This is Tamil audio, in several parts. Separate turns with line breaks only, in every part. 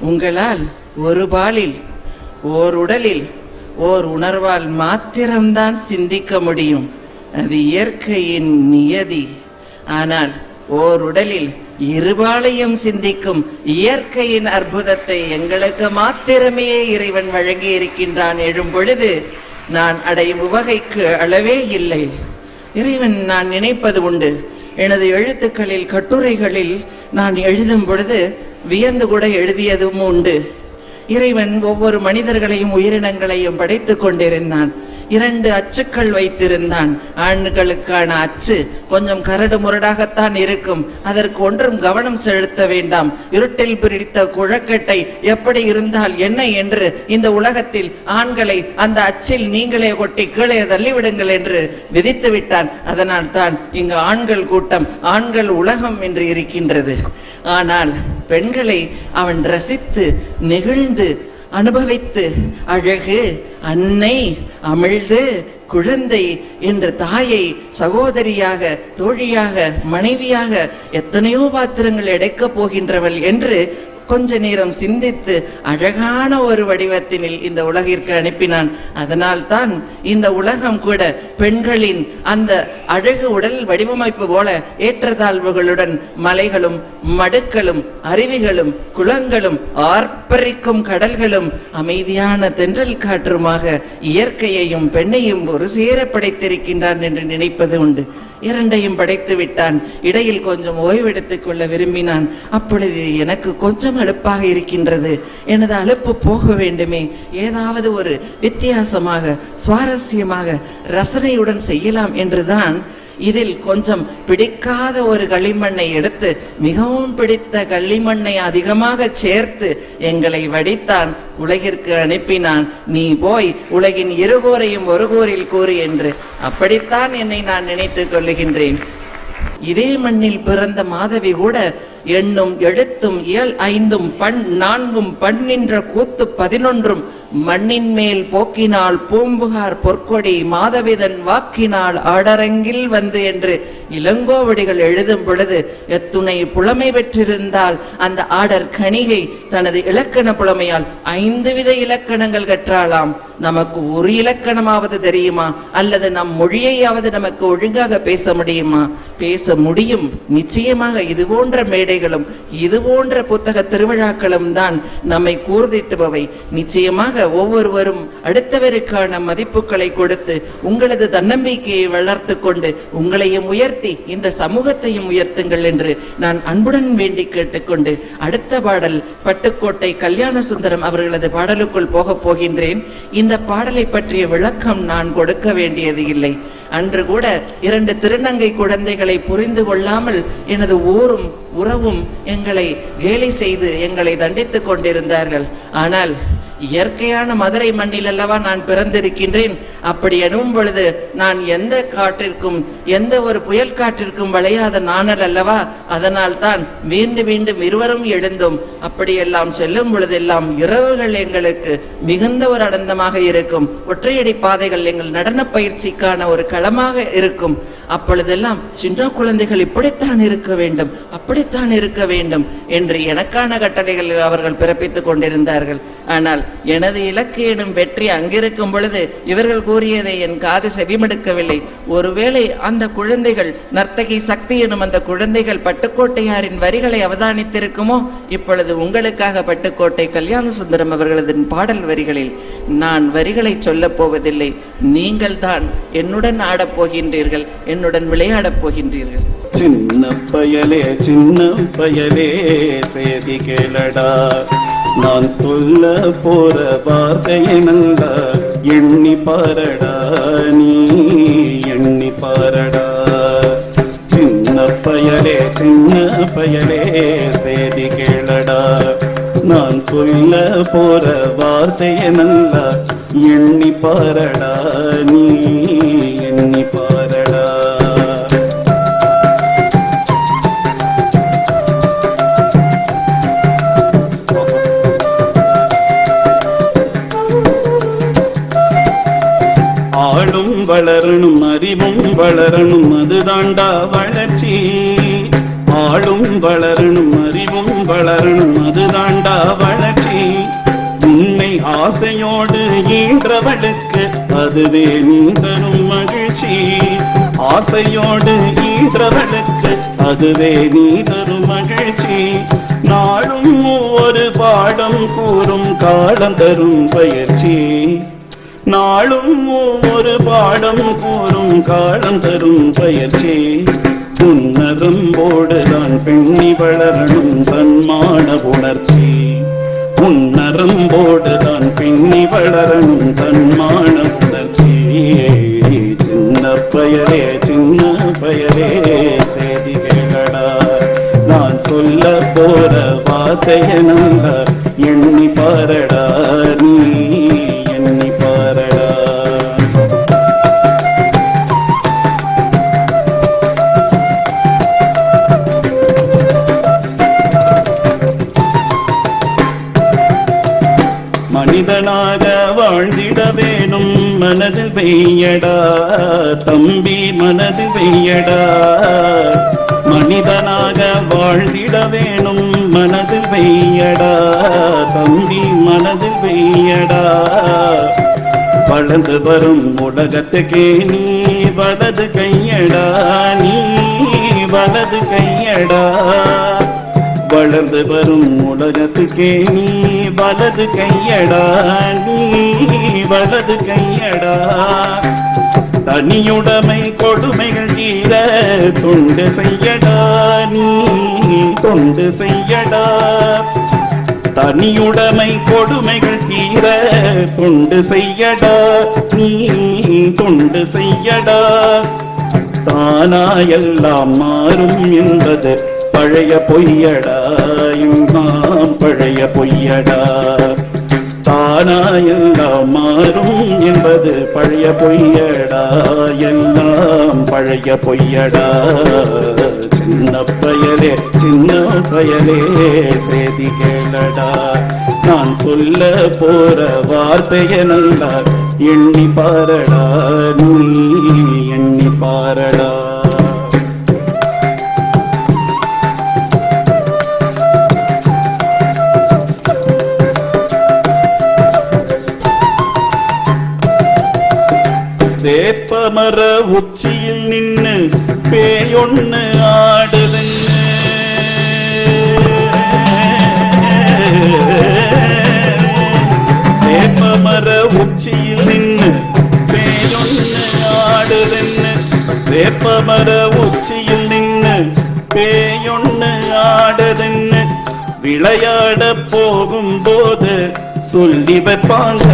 உங்களால் ஒரு பாலில் ஓர் உடலில் ஓர் உணர்வால் மாத்திரம்தான் சிந்திக்க முடியும். அது இயற்கையின் நியதி. ஆனால் ஓர் உடலில் இருபாலையும் சிந்திக்கும் இயற்கையின் அற்புதத்தை எங்களுக்கு மாத்திரமே இறைவன் வழங்கி இருக்கின்றான் எழும் பொழுது நான் அடையும் உவகைக்கு அளவே இல்லை. இறைவன் நான் நினைப்பது உண்டு. எனது எழுத்துக்களில் கட்டுரைகளில் நான் எழுதும் பொழுது வியந்து கூட எழுதியதும் உண்டு. இறைவன் ஒவ்வொரு மனிதர்களையும் உயிரினங்களையும் படைத்துக் கொண்டிருந்தான். இரண்டு அச்சுக்கள் வைத்திருந்தான். ஆண்களுக்கான அச்சு கொஞ்சம் கரடு முரடாகத்தான் இருக்கும். அதற்கு ஒன்றும் கவனம் செலுத்த வேண்டாம். இருட்டில் பிடித்த குழக்கட்டை எப்படி இருந்தால் என்ன என்று இந்த உலகத்தில் ஆண்களை அந்த அச்சில் நீங்களே கொட்டி கீழே தள்ளிவிடுங்கள் என்று விதித்து விட்டான் அதனால் தான் இங்கு ஆண்கள் கூட்டம் ஆண்கள் உலகம் என்று இருக்கின்றது. ஆனால் பெண்களை அவன் ரசித்து நெகிழ்ந்து அனுபவித்து அழகு அன்னை அமிழ்து குழந்தை என்ற தாயை சகோதரியாக தோழியாக மனைவியாக எத்தனையோ பாத்திரங்கள் எடைக்கப் போகின்றவள் என்று கொஞ்ச நேரம் சிந்தித்து அழகான ஒரு வடிவத்தினில் இந்த உலகிற்கு அனுப்பினான். அதனால் தான் இந்த உலகம் கூட பெண்களின் அந்த அழகு உடல் வடிவமைப்பு போல ஏற்றத்தாழ்வுகளுடன் மலைகளும் மடுக்களும் அருவிகளும் குளங்களும் ஆர்ப்பரிக்கும் கடல்களும் அமைதியான தென்றல் காற்றுமாக இயற்கையையும் பெண்ணையும் ஒரு சேர படைத்திருக்கின்றான் என்று நினைப்பது உண்டு. இரண்டையும் படைத்து விட்டான். இடையில் கொஞ்சம் ஓய்வெடுத்துக் கொள்ள விரும்பினான். அப்பொழுது எனக்கு கொஞ்சம் அலுப்பாக இருக்கின்றது. எனது அலுப்பு போக வேண்டுமே. ஏதாவது ஒரு வித்தியாசமாக சுவாரஸ்யமாக ரசனையுடன் செய்யலாம் என்றுதான் இதில் கொஞ்சம் பிடிக்காத ஒரு களிமண்ணை எடுத்து மிகவும் பிடித்த களிமண்ணை அதிகமாக சேர்த்து எங்களை வடித்தான் உலகிற்கு அனுப்பினான். நீ போய் உலகின் இருகோரையும் ஒரு கூரில் கூறு என்று அப்படித்தான் என்னை நான் நினைத்துக் கொள்ளுகின்றேன். இதே மண்ணில் பிறந்த மாதவி கூட எண்ணும் எழுத்தும் இயல் ஐந்தும் பண் நான்கும் பண்ணின்ற கூத்து பதினொன்றும் மண்ணின் மேல் போக்கினால் பூம்புகார் பொற்கொடி மாதவிதன் வாக்கினால் ஆடரங்கில் வந்து என்று இளங்கோவடிகள் எழுதும் பொழுது எத்துணை புலமை பெற்றிருந்தால் அந்த ஆடர் கணிகை தனது இலக்கண புலமையால் ஐந்து வித இலக்கணங்கள் கற்றாலாம். நமக்கு ஒரு இலக்கணமாவது தெரியுமா? அல்லது நம் மொழியையாவது நமக்கு ஒழுங்காக பேச முடியுமா? பேச முடியும். நிச்சயமாக இது போன்ற மேடைகளும் இது போன்ற புத்தக திருவிழாக்களும் தான் நம்மை கூர்திட்டுபவை. நிச்சயமாக ஒவ்வொருவரும் அடுத்தவருக்கான மதிப்புகளை கொடுத்து உங்களது தன்னம்பிக்கையை வளர்த்து கொண்டு உங்களையும் உயர்த்தி இந்த சமூகத்தையும் உயர்த்துங்கள் என்று நான் அன்புடன் வேண்டி கேட்டுக்கொண்டு அடுத்த பாடல் பட்டுக்கோட்டை கல்யாண சுந்தரம் அவர்களது பாடலுக்குள் போகப் போகின்றேன். இந்த பாடலை பற்றிய விளக்கம் நான் கொடுக்க வேண்டியது இல்லை. அன்று கூட இரண்டு திருநங்கை குழந்தைகளை புரிந்து கொள்ளாமல் எனது ஊரும் உறவும் எங்களை கேலி செய்து எங்களை தண்டித்துக் கொண்டிருந்தார்கள். ஆனால் இயற்கையான மதுரை மண்ணில் அல்லவா நான் பிறந்திருக்கின்றேன். அப்படி எனும் பொழுது நான் எந்த காற்றிற்கும் எந்த ஒரு புயல் காற்றிற்கும் வளையாத நாணல் அல்லவா? அதனால் தான் மீண்டும் மீண்டும் இருவரும் எழுந்தும் அப்படியெல்லாம் செல்லும் பொழுதெல்லாம் இரவுகள் எங்களுக்கு மிகுந்த ஒரு அடந்தமாக இருக்கும். ஒற்றையடி பாதைகள் எங்கள் நடன பயிற்சிக்கான ஒரு களமாக இருக்கும். அப்பொழுதெல்லாம் சின்ன குழந்தைகள் இப்படித்தான் இருக்க வேண்டும் அப்படித்தான் இருக்க வேண்டும் என்று எனக்கான கட்டளைகள் அவர்கள் பிறப்பித்துக் கொண்டிருந்தார்கள். ஆனால் எனது இலக்கு எனும் வெற்றி அங்கிருக்கும் பொழுது இவர்கள் கூறியதை என் காது செவிமடுக்கவில்லை. ஒருவேளை அந்த குழந்தைகள் நர்த்தகி சக்தி எனும் அந்த குழந்தைகள் பட்டுக்கோட்டையாரின் வரிகளை அவதானித்திருக்குமோ? இப்பொழுது உங்களுக்காக பட்டுக்கோட்டை கல்யாண சுந்தரம் அவர்களது பாடல் வரிகளில் நான் வரிகளை சொல்லப் போவதில்லை. நீங்கள் தான் என்னுடன் ஆடப் போகின்றீர்கள் என்னுடன் விளையாடப் போகின்றீர்கள்.
சின்ன பயலே சின்ன பயலே செய்தி கேளடா. நான் சொல்ல போற வார்த்தையை நல்லா எண்ணி பாரடா நீ எண்ணி பாரடா. சின்ன பயலே சின்ன பயலே செய்தி கேளடா. நான் சொல்ல போற வார்த்தையை நல்லா எண்ணி பாரடா நீ எண்ணி பாரடா. வளரணும் அதுதாண்டா வளர்ச்சி. ஆளும் வளரணும் அறிவும் வளரணும் அதுதாண்டா வளர்ச்சி. உன்னை ஆசையோடு ஈன்றவளுக்கு அதுவே நீ தரும் மகிழ்ச்சி. ஆசையோடு ஈன்றவளுக்கு அதுவே நீ தரும் மகிழ்ச்சி. நாளும் ஒரு பாடம் கூறும் காலம் தரும் பயிற்சி. நாளும் ஒவ்வொரு பாடம் கூறும் காலம் தரும் பயிற்சி. உன்னதம் போடுதான் பெண்ணி வளரணும் தன்மான உணர்ச்சி. உன்னரம்போடுதான் பெண்ணி வளரணும் தன்மான உணர்ச்சி. சின்ன பயலே சின்ன பயலே செய்தி கேளடா நான் சொல்ல போற வார்த்தைய நல்லா எண்ணி பாரடா நீ. வெய்யடா தம்பி மனது வெய்யடா. மனிதனாக வாழ்ந்திட வேணும் மனது வெய்யடா தம்பி மனது வெய்யடா. வளர்ந்து வரும் உலகத்துக்கே நீ வலது கையடா நீ வலது கையடா. வளர்ந்து வரும் உலகத்துக்கே நீ வலது கையடா நீ வலது கையடா. தனியுடைமை கொடுமைகள் தீர தொண்டு செய்யடா நீ தொண்டு செய்யடா. தனியுடைமை கொடுமைகள் தீர தொண்டு செய்யடா நீ தொண்டு செய்யடா. தானா எல்லாம் மாறும் என்பது பழைய பொய்யடா இம்மாம் பழைய பொய்யடா. தானா எல்லாம் மாறும் என்பது பழைய பொய்யடா. எல்லாம் பழைய பொய்யடா. சின்ன பயலே சின்ன பயலே செய்தி கேளடா. நான் சொல்ல போற வார்த்தைய நல்லா எண்ணி பாரடா. நீ எண்ணி பாரடா. மர உச்சியில் நின்று பேயொன்னு ஆடுதுன்னு. வேப்பமர உச்சியில் நின்று பேயொன்னு ஆடுதுன்னு. வேப்ப மர உச்சியில் நின்று பேயொன்னு ஆடுதுன்னு. விளையாட போகும்போது சொல்லி வைப்பாங்க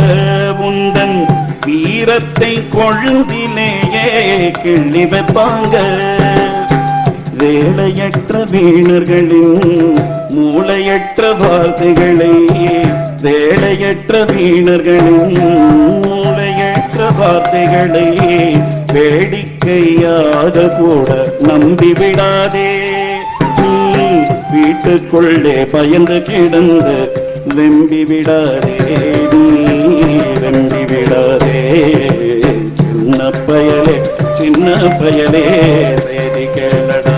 உந்தன் வீரத்தை கொழுதிலேயே கிள்ளி வைப்பாங்க வேலையற்ற வீணர்களின் மூளையற்ற வார்த்தைகளை வேலையற்ற வீணர்களின் மூளையற்ற வார்த்தைகளை வேடிக்கையாக கூட நம்பி விடாதே வீட்டுக்குள்ளே பயந்து கிடந்து வெம்பி விடாதே பயலே சின்ன பயலே செய்தி கேளடா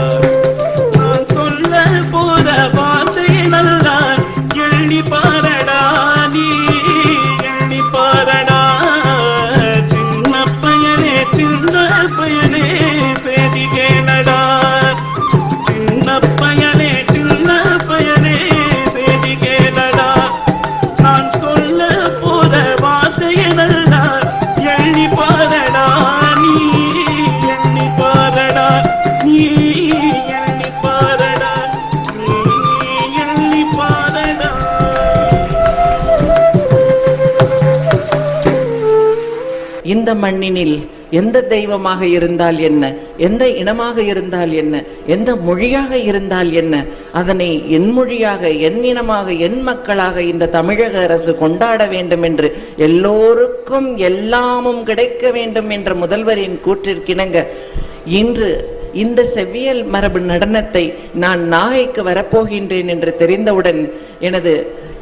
மண்ணினில் எந்த தெய்வமாக இருந்தால் என்ன? எந்த இனமாக இருந்தால் என்ன? எந்த மொழியாக இருந்தால் என்ன? அதனை என் மொழியாக என் இனமாக என் மக்களாக இந்த தமிழக அரசு கொண்டாட வேண்டும் என்று எல்லோருக்கும் எல்லாமும் கிடைக்க வேண்டும் என்ற முதல்வரின் கூற்றிற்கிணங்க. இன்று இந்த செவ்வியல் மரபு நடனத்தை நான் நாகைக்கு வரப்போகின்றேன் என்று தெரிந்தவுடன் எனது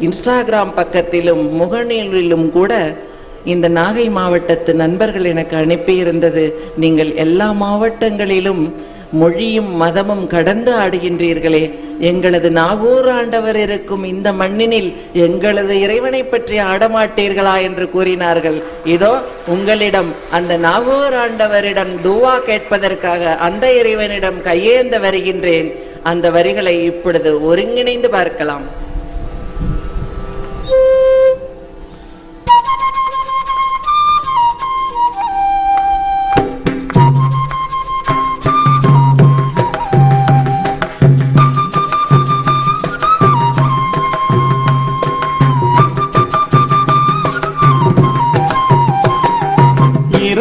இன்ஸ்டாகிராம் பக்கத்திலும் முகநூலிலும் கூட இந்த நாகை மாவட்டத்து நண்பர்கள் எனக்கு அனுப்பியிருந்தது நீங்கள் எல்லா மாவட்டங்களிலும் மொழியும் மதமும் கடந்து ஆடுகின்றீர்களே. எங்களது நாகூர் ஆண்டவர் இருக்கும் இந்த மண்ணினில் எங்களது இறைவனை பற்றி ஆடமாட்டீர்களா என்று கூறினார்கள். இதோ உங்களிடம் அந்த நாகூர் ஆண்டவரிடம் துவா கேட்பதற்காக அந்த இறைவனிடம் கையேந்த வருகின்றேன். அந்த வரிகளை இப்பொழுது ஒருங்கிணைந்து பார்க்கலாம்.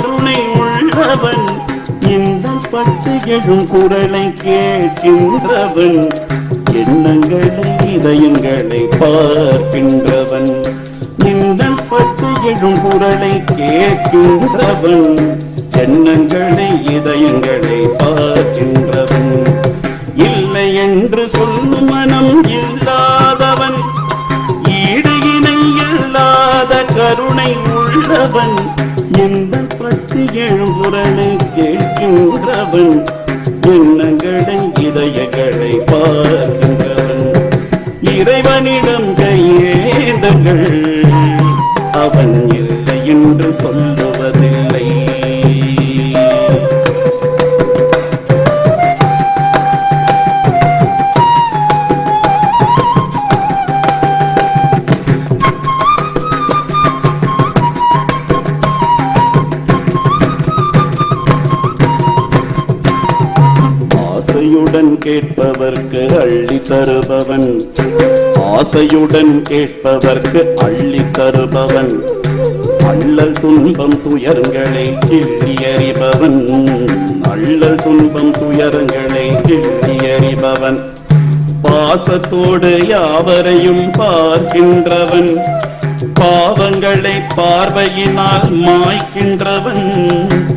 கருணை உள்ளவன் இந்த பட்டு எழும் குரலை கேட்கின்றவன். எண்ணங்களை இதயங்களை பார்க்கின்றவன். இந்த பட்டு எழும் குரலை கேட்கின்றவன். எண்ணங்களை இதயங்களை பார்க்கின்றவன். இல்லை என்று சொல்லும் மனம் இல்லாதவன். ஈடு இணை இல்லாத கருணை உள்ளவன். இந்த பட்டு கேட்கின்றவன் எண்ணங்களை இதயங்களை பார்க்கின்றவன். இறைவனிடம் கையேந்தங்கள் அவன் இல்லை என்று சொல்லுவது தருபவன். ஆசையுடன் கேட்பவர்க்கு அள்ளி தருபவன். அள்ளல் துன்பம் துயரங்களை கிள்ளி எறிபவன் அள்ளல் துன்பம் துயரங்களை கிள்ளி எறிபவன் பாசத்தோடு யாவரையும் பார்க்கின்றவன். பாவங்களை பார்வையினால் மாய்க்கின்றவன்.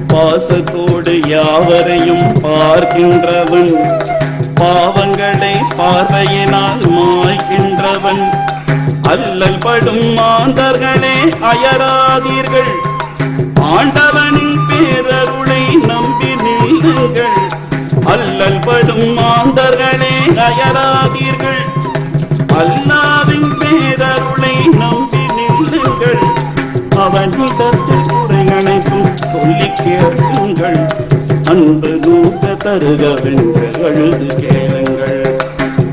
பாசத்தோடு யாவரையும் பார்க்கின்றவன். பாவங்களை பார்வையினால் மாய்கின்றவன். அல்லல் படும் மாந்தர்களே அயராதீர்கள். ஆண்டவனின் பேரருளை நம்பி நில்லுங்கள். அல்லல் படும் மாந்தர்களே அயராதீர்கள். அல்லாவின் பேரருளை நம்பி நில்லுங்கள். அவனிடத்தில் குறைகளைக்கும் சொல்லி கேட்குங்கள். அன்பு நூக்க தருகவென்று அழுது கேளுங்கள்.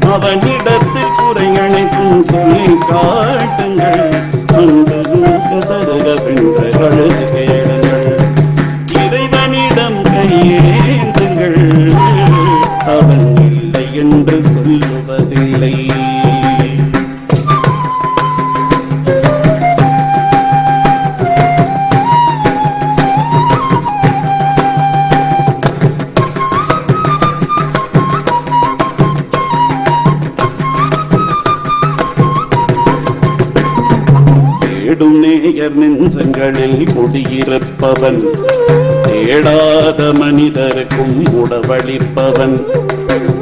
குறை குறைகளைக்கும் சொல்லி காட்டுங்கள். அன்பு நூக்க தருகவென்று அழுது கேளுங்கள். நெஞ்சங்களில் தேடாத மனிதருக்கும் உடவழிப்பவன்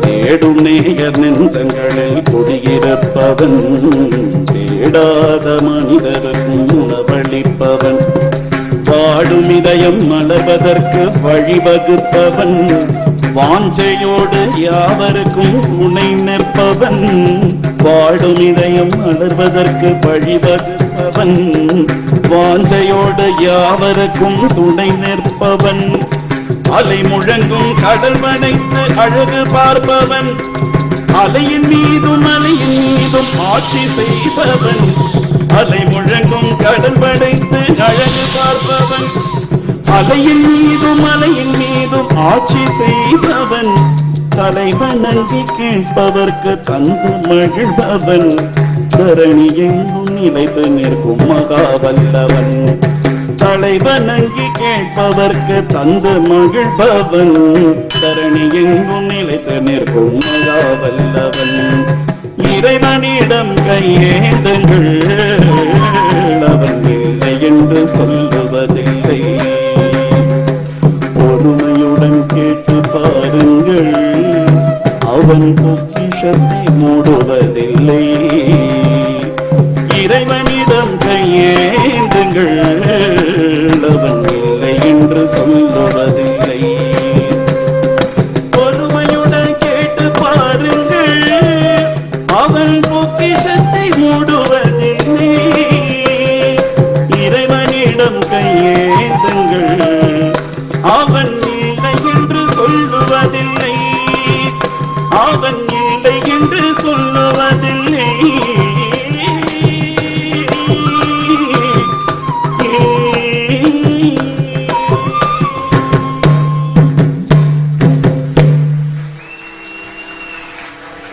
தேடும் நேயர் நெஞ்சங்களில் குடியிருப்பவன். தேடாத மனிதருக்கும் உணவளிப்பவன். வாடும் இதயம் மலர்வதற்கு வழிவகுப்பவன். வாஞ்சையோடு யாவருக்கும் துணை நிற்பவன். வாடும் இதயம் மலர்வதற்கு வழிவகு வழிவகுப்பவன் வாஞ்சையோடு யாவருக்கும் துணை நிற்பவன். அலை முழங்கும் கடல் வனைத்து அழகு பார்ப்பவன். அலையின் மீதும் அலையின் மீதும் ஆட்சி செய்பவன். அலை முழங்கும் கடல் படைத்து அழகு பார்ப்பவன். அலையின் மீதும் அலையின் மீதும் ஆட்சி செய்பவன். தலைவன் நன்றி கேட்பவர்க்கு தந்து மகிழ்பவன். தரணி எங்கும் நிலைத்து நிற்கும் மகாவல்லவன் தலைவன் அங்கி கேட்பவர்க்கு தந்து மகிழ்பவன். தரணி எங்கும் நிலைத்து நிற்கும் மகாவல்லவன் இறைவனிடம் கையேந்துங்கள். அவன் இல்லை என்று சொல்லுவதில்லை. சொல்லுங்கள் இல்லை என்று சொல்லும்